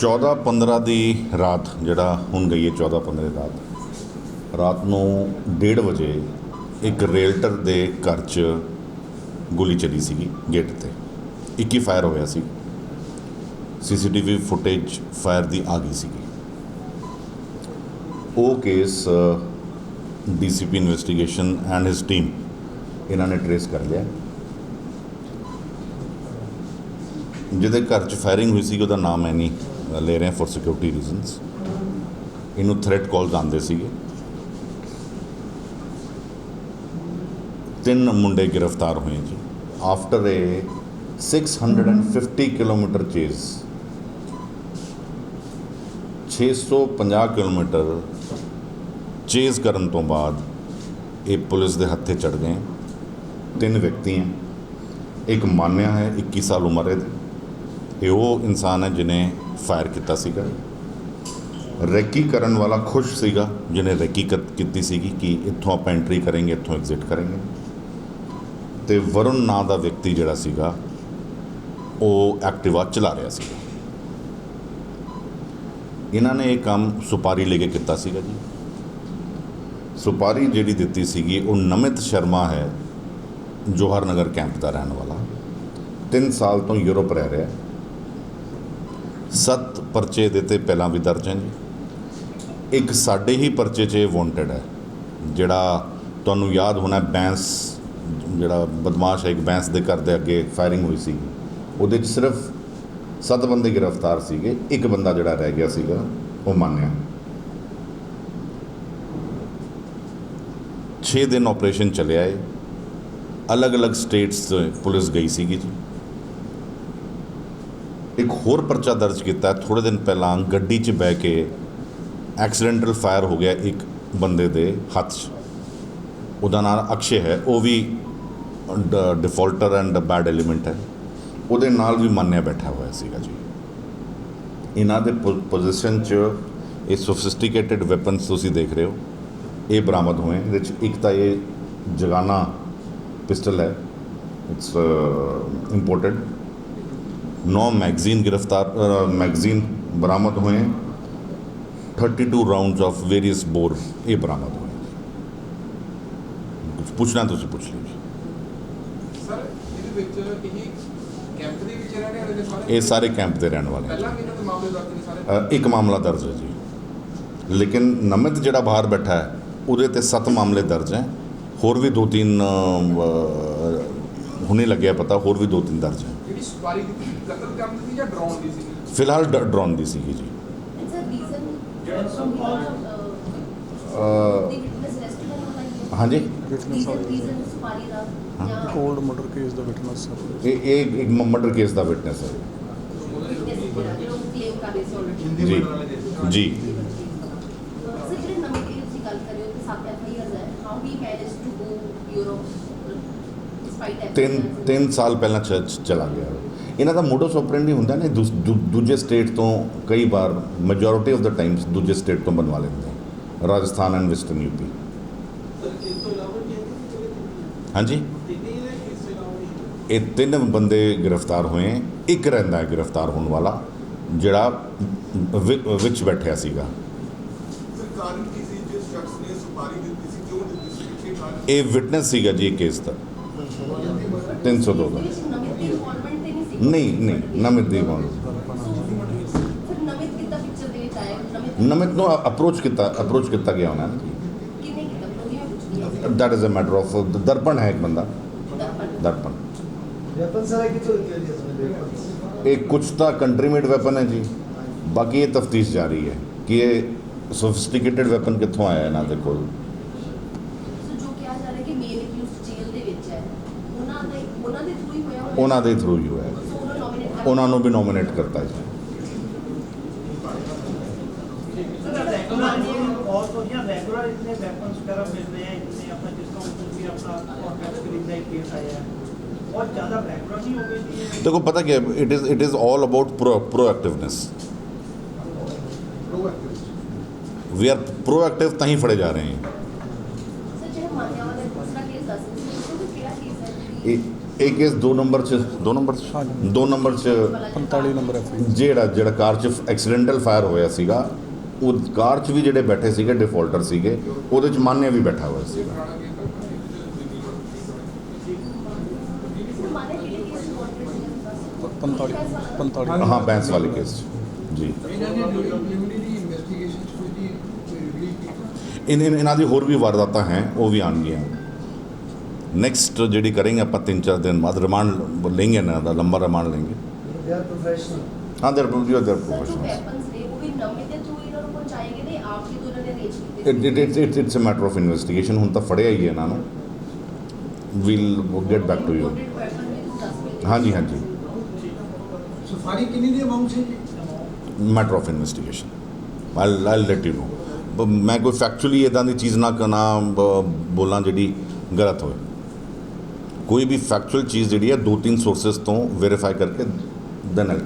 14 15 ਦੀ ਰਾਤ ਜਿਹੜਾ ਹੁਣ ਗਈ ਹੈ 14 15 ਦੀ ਰਾਤ। ਰਾਤ ਨੂੰ 1:30 ਵਜੇ ਇੱਕ ਰੇਲਟਰ ਦੇ ਘਰ 'ਚ ਗੋਲੀ ਚੱਲੀ ਸੀਗੀ, ਗੇਟ ਤੇ। 21 ਫਾਇਰ ਹੋਇਆ ਸੀ। ਸੀਸੀਟੀਵੀ ਫੁਟੇਜ ਫਾਇਰ ਦੀ ਆ ਗਈ ਸੀਗੀ। ਉਹ case DCP investigation and his team ਇਹਨਾਂ ਨੇ ਟਰੇਸ ਕਰ ਲਿਆ। ਜਿਹਦੇ ਘਰ 'ਚ ਫਾਇਰਿੰਗ ਹੋਈ ਸੀ ਉਹਦਾ ਨਾਮ ਹੈ ਨਹੀਂ। ਲੈ ਰਹੇ ਹਾਂ ਫॉर ਸਿਕਿਉਰਿਟੀ ਰੀਜ਼ਨਸ ਇਹਨੂੰ ਥ੍ਰੈਟ ਕਾਲਸ ਆਉਂਦੇ ਸੀਗੇ। ਤਿੰਨ ਮੁੰਡੇ ਗ੍ਰਿਫਤਾਰ ਹੋਏ ਜੀ। After a 650 kilometre chase 650 kilometre chase ਕਰਨ ਤੋਂ ਬਾਅਦ ਇਹ ਪੁਲਿਸ ਦੇ ਹੱਥੇ ਚੜ ਗਏ। ਤਿੰਨ ਵਿਅਕਤੀ ਹੈ ਇੱਕ ਮਾਨਿਆ ਹੈ 21 ਸਾਲ ਉਮਰ ਹੈ। ਇਹ ਉਹ ਇਨਸਾਨ ਹੈ ਜਿਨੇ ਫਾਇਰ ਕੀਤਾ ਸੀਗਾ। ਰੈਕੀ ਕਰਨ ਵਾਲਾ ਖੁਸ਼ ਸੀਗਾ, ਜਿਹਨੇ ਰੈਕੀ ਕਰ- ਕੀਤੀ ਸੀਗੀ ਕਿ ਇੱਥੋਂ ਆਪਾਂ ਐਂਟਰੀ ਕਰਾਂਗੇ, ਇੱਥੋਂ ਐਗਜ਼ਿਟ ਕਰਾਂਗੇ। ਤੇ ਵਰੁਣ ਨਾਂ ਦਾ ਵਿਅਕਤੀ ਜਿਹੜਾ ਸੀਗਾ, ਉਹ ਐਕਟਿਵਾ ਚਲਾ ਰਿਹਾ ਸੀਗਾ। ਇਹਨਾਂ ਨੇ ਇਹ ਕੰਮ ਸੁਪਾਰੀ ਲੈ ਕੇ ਕੀਤਾ ਸੀਗਾ ਜੀ। ਸੁਪਾਰੀ ਜਿਹੜੀ ਦਿੱਤੀ ਸੀਗੀ, ਉਹ ਨਮਿਤ ਸ਼ਰਮਾ ਹੈ ਜੋਹਰ ਨਗਰ ਕੈਂਪ ਦਾ ਰਹਿਣ ਵਾਲਾ। 3 ਸਾਲ ਤੋਂ ਯੂਰਪ ਰਹਿ ਰਿਹਾ। ਸੱਤ ਪਰਚੇ ਦੇ ਤੇ ਪਹਿਲਾਂ ਵੀ ਦਰਜ ਹੈ ਜੀ। ਇੱਕ ਸਾਡੇ ਹੀ ਪਰਚੇ 'ਚ ਵਾਂਟਡ ਹੈ, ਜਿਹੜਾ ਤੁਹਾਨੂੰ ਯਾਦ ਹੋਣਾ ਬੈਂਸ, ਜਿਹੜਾ ਬਦਮਾਸ਼ ਹੈ, ਇੱਕ ਬੈਂਸ ਦੇ ਘਰ ਦੇ ਅੱਗੇ ਫਾਇਰਿੰਗ ਹੋਈ ਸੀ ਉਹਦੇ 'ਚ ਸਿਰਫ ਸੱਤ ਬੰਦੇ ਗ੍ਰਿਫਤਾਰ ਸੀਗੇ, ਇੱਕ ਬੰਦਾ ਜਿਹੜਾ ਰਹਿ ਗਿਆ ਸੀਗਾ, ਉਹ ਮੰਨਿਆ 6 ਦਿਨ ਆਪਰੇਸ਼ਨ ਚੱਲਿਆ ਏ। ਅਲੱਗ-ਅਲੱਗ ਸਟੇਟਸ ਤੋਂ ਪੁਲਿਸ ਗਈ ਸੀਗੀ ਜੀ। ਇੱਕ ਹੋਰ ਪਰਚਾ ਦਰਜ ਕੀਤਾ ਥੋੜੇ ਦਿਨ ਪਹਿਲਾਂ ਗੱਡੀ 'ਚ ਬਹਿ ਕੇ ਐਕਸੀਡੈਂਟਲ ਫਾਇਰ ਹੋ ਗਿਆ ਇੱਕ ਬੰਦੇ ਦੇ ਹੱਥ 'ਚ। ਉਹਦਾ ਨਾਮ ਅਕਸ਼ੇ ਹੈ। ਉਹ ਵੀ ਡਿਫਾਲਟਰ ਐਂਡ ਬੈਡ ਐਲੀਮੈਂਟ ਹੈ। ਉਹਦੇ ਨਾਲ ਵੀ ਮੰਨਿਆ ਬੈਠਾ ਹੋਇਆ ਸੀਗਾ ਜੀ। ਇਹਨਾਂ ਦੇ ਪੋਜੀਸ਼ਨ 'ਚ ਇਹ ਸੋਫਿਸਟੀਕੇਟਿਡ ਵੈਪਨਸ ਤੁਸੀਂ ਦੇਖ ਰਹੇ ਹੋ। ਇਹ ਬਰਾਮਦ ਹੋਏ ਇਹਦੇ 'ਚ ਇੱਕ ਤਾਂ ਇਹ ਜਗਾਨਾ ਪਿਸਟਲ ਹੈ। ਇਟਸ ਇੰਪੋਰਟਡ ਨੌ ਮੈਗਜ਼ੀਨ ਗ੍ਰਿਫਤਾਰ ਮੈਗਜ਼ੀਨ ਬਰਾਮਦ ਹੋਏ हैं। 32 ਰਾਉਂਡਸ ਆਫ ਵੇਰੀਅਸ ਬੋਰ ਇਹ ਬਰਾਮਦ ਹੋਏ ਕੁਝ ਪੁੱਛਣਾ ਤੁਸੀਂ ਪੁੱਛ ਲਿਓ ਸਰ ਇਹਦੇ ਵਿੱਚ ਇਹ ਕੈਂਪ ਦੇ ਵਿੱਚ ਰਹਿਣੇ ਵਾਲੇ ਸਾਰੇ ਇਹ ਸਾਰੇ ਕੈਂਪ ਦੇ ਰਹਿਣ ਵਾਲੇ ਪਹਿਲਾਂ ਇਹਨਾਂ ਦੇ ਮਾਮਲੇ ਦਰਜ ਨੇ ਸਾਰੇ ਇੱਕ ਮਾਮਲਾ ਦਰਜ ਹੈ ਜੀ ਲੇਕਿਨ ਨਮਿਤ ਜਿਹੜਾ ਬਾਹਰ ਬੈਠਾ ਹੈ ਉਹਦੇ ਤੇ ਸੱਤ ਮਾਮਲੇ ਦਰਜ ਹੈ ਹੋਰ ਵੀ ਦੋ ਤਿੰਨ ਹੁਣੇ ਲੱਗਿਆ ਪਤਾ ਹੋਰ ਵੀ ਦੋ ਤਿੰਨ ਦਰਜ ਹੈ ਜਿਹੜੀ ਸਵਾਰੀ ਦੀ ਸੀ, ਕਤਲ ਕਰਨ ਦੀ ਸੀ ਜਾਂ ਡਰਾਉਣ ਦੀ ਸੀ ਫਿਲਹਾਲ ਡ- ਡਰੋਨ ਦੀ ਸੀਗੀ ਜੀ It's a reason. Ransom calls. A, The witness arrested ਹੋਣਾ ਚਾਹੀਏ। ਹਾਂਜੀ ਵਿਟਨੈਸ Reason, reason ਸੁਪਾਰੀ ਦਾ ਹਾਂ। ਜਾਂ ਕੋਲਡ ਮਰਡਰ ਕੇਸ ਦਾ ਵਿਟਨੈਸ ਸਰ ਇਹ ਇਹ ਇੱਕ ਮਰਡਰ ਕੇਸ ਦਾ ਵਿਟਨੈਸ ਹੈ witness ਜਿਹੜਾ ਜਿਹੜਾ ਉਹ claim ਕਰ ਰਹੇ ਸੀ already। ਜੀ ਜੀ ਸਰ ਜਿਹੜੇ ਨਵੇਂ ਦੀ ਗੱਲ ਕਰ ਰਹੇ ਹੋ ਕਿ ਸੱਤ ਐਫਆਈਆਰਸ ਹੈ how he manage to go Europe ਤਿੰਨ ਤਿੰਨ ਸਾਲ ਪਹਿਲਾਂ ਚ ਚ- ਚਲਾ ਗਿਆ। ਇਹਨਾਂ ਦਾ ਮੋਡਸ ਆਪਰੈਂਡੀ ਹੁੰਦਾ ਨੇ ਦੂਜੇ ਸਟੇਟ ਤੋਂ ਕਈ ਵਾਰ ਮੈਜੋਰਿਟੀ ਆਫ ਦਾ ਟਾਈਮਸ ਦੂਜੇ ਸਟੇਟ ਤੋਂ ਬਣਵਾ ਲੈਂਦੇ। ਰਾਜਸਥਾਨ ਐਂਡ ਵੈਸਟਰਨ ਯੂਪੀ ਹਾਂਜੀ? ਇਹ ਤਿੰਨ ਬੰਦੇ ਗ੍ਰਿਫਤਾਰ ਹੋਏ। ਇੱਕ ਰਹਿੰਦਾ ਹੈ ਗ੍ਰਿਫਤਾਰ ਹੋਣ ਵਾਲਾ ਜਿਹੜਾ ਵਿੱਚ ਬੈਠਿਆ ਸੀਗਾ। ਇਹ ਵਿਟਨੈਸ ਸੀਗਾ ਜੀ ਕੇਸ ਦਾ। 302 ਦਾ ਵਿੱਚ ਨਵਿਤ ਦੀ ਇਨਵੋਲਵਮੈਂਟ ਤੇ ਨਹੀਂ ਸੀ ਨਹੀਂ ਨਹੀਂ ਨਮਿਤ ਦੀ ਗੱਲ ਫਿਰ ਨਵਿਤ ਕਿੱਦਾਂ ਪਿਕਚਰ ਦੇ ਵਿੱਚ ਆਇਆ ਨਵਿਤ ਨਮਿਤ ਨੂੰ ਅਪਰੋਚ ਕੀਤਾ ਅਪਰੋਚ ਕੀਤਾ ਗਿਆ ਉਹਨਾਂ ਨੇ ਕਿੰਨੇ ਕੀਤਾ ਮੈਨੂੰ ਇਹ ਪੁੱਛਦੀ ਹਾਂ that is a matter of ਦਰਪਣ ਹੈ ਇੱਕ ਬੰਦਾ ਦਰਪਣ ਦਰਪਣ वेपन सारा कितने होती है जिसमें वेपन ਇਹ ਕੁਝ ਤਾਂ ਕੰਟਰੀ ਮੇਡ ਵੈਪਨ ਹੈ ਜੀ ਬਾਕੀ ਇਹ ਤਫਤੀਸ਼ ਜਾਰੀ ਹੈ ਕਿ ਇਹ ਉਹਨਾਂ ਦੇ ਥਰੂ ਹੀ ਹੋਇਆ ਸੋ ਉਹਨਾਂ ਨੋਮੀਨੇਟ ਕਰ ਉਹਨਾਂ ਨੂੰ ਵੀ ਨੋਮੀਨੇਟ ਕਰਤਾ ਜੀ बहुत बढ़िया रेगुलर इतने वेपन्स वगैरह मिल रहे हैं इतने अपना जिसका ऊपर भी अपना ऑर्गेनाइज खरीद का एक केस आया है बहुत ज़्यादा रेगुलर नहीं हो गई थी ਦੇਖੋ ਪਤਾ ਕੀ it is it is all about proactiveness we are proactive ਤਾਂ ਹੀ ਫੜੇ ਜਾ ਰਹੇ ਇਹ ਕੇਸ 2 ਨੰਬਰ ਚ 2 ਨੰਬਰ ਚ? ਹਾਂਜੀ। 2 ਨੰਬਰ ਚ 45 ਨੰਬਰ ਐਫ ਜਿਹੜਾ ਜਿਹੜਾ ਕਾਰ 'ਚ ਐਕਸੀਡੈਂਟਲ ਫਾਇਰ ਹੋਇਆ ਸੀਗਾ ਉਹ ਕਾਰ 'ਚ ਵੀ ਜਿਹੜੇ ਬੈਠੇ ਸੀਗੇ ਡਿਫਾਲਟਰ ਸੀਗੇ ਉਹਦੇ 'ਚ ਮਾਨਿਆ ਵੀ ਬੈਠਾ ਹੋਇਆ ਸੀਗਾ। ਮਾਨੇ ਕਿਹੜੇ ਕੇਸ ਨੂੰ 45 45 ਹਾਂ ਬੈਂਸ ਵਾਲੇ ਕੇਸ 'ਚ। ਜੀ। ਇਹਨਾਂ ਇਹਨਾਂ ਦੀ ਹੋਰ ਵੀ ਵਾਰਦਾਤਾਂ ਹੈ ਉਹ ਵੀ ਆਉਣਗੀਆਂ। ਨੈਕਸਟ ਜਿਹੜੀ ਕਰਾਂਗੇ ਆਪਾਂ ਤਿੰਨ ਚਾਰ ਦਿਨ ਬਾਅਦ ਰਿਮਾਂਡ ਲੈਂਗੇ ਇਹਨਾਂ ਦਾ ਲੰਬਾ ਰਿਮਾਂਡ ਲੈਂਗੇ। ਦੇ ਆਰ ਪ੍ਰੋਫੈਸ਼ਨਲ ਹਾਂ ਦੇਰ ਪ੍ਰੋਫੈਸ਼ਨਲ ਸਰ ਜੋ ਪ੍ਰੋਫੈਸ਼ਨਲ ਵੈਪਨਸ ਨੇ ਉਹ ਵੀ ਨਵੇਂ ਦੇ ਥਰੂ ਇਹਨਾਂ ਨੂੰ ਪਹੁੰਚਾਏ ਗਏ ਨੇ ਆਪ ਜੀ ਤੋਂ ਇਹਨਾਂ ਨੇ ਅਰੇਂਜ ਕੀਤੇ it it it's a matter of investigation ਹੁਣ ਤਾਂ ਫੜਿਆ ਹੀ ਹੈ ਇਹਨਾਂ ਨੂੰ we'll get back to you. ਹਾਂਜੀ ਹਾਂਜੀ ਸਫਾਰੀ ਕਿੰਨੀ ਦੀ ਅਮਾਉਂਟ ਸੀ ਜੀ matter of investigation I I let you know ਮੈਂ ਕੋਈ ਫੈਕਚੁਅਲੀ ਇਦਾਂ ਦੀ ਚੀਜ਼ ਨਾ ਕਰਨਾ ਬੋਲਾਂ ਜਿਹੜੀ ਗਲਤ ਹੋਵੇ ਕੋਈ ਵੀ ਫੈਕਚੁਅਲ ਚੀਜ਼ ਜਿਹੜੀ ਹੈ ਦੋ ਤਿੰਨ ਸੋਰਸਿਸ ਤੋਂ ਵੈਰੀਫਾਈ ਕਰਕੇ ਦੈਨ ਆਈ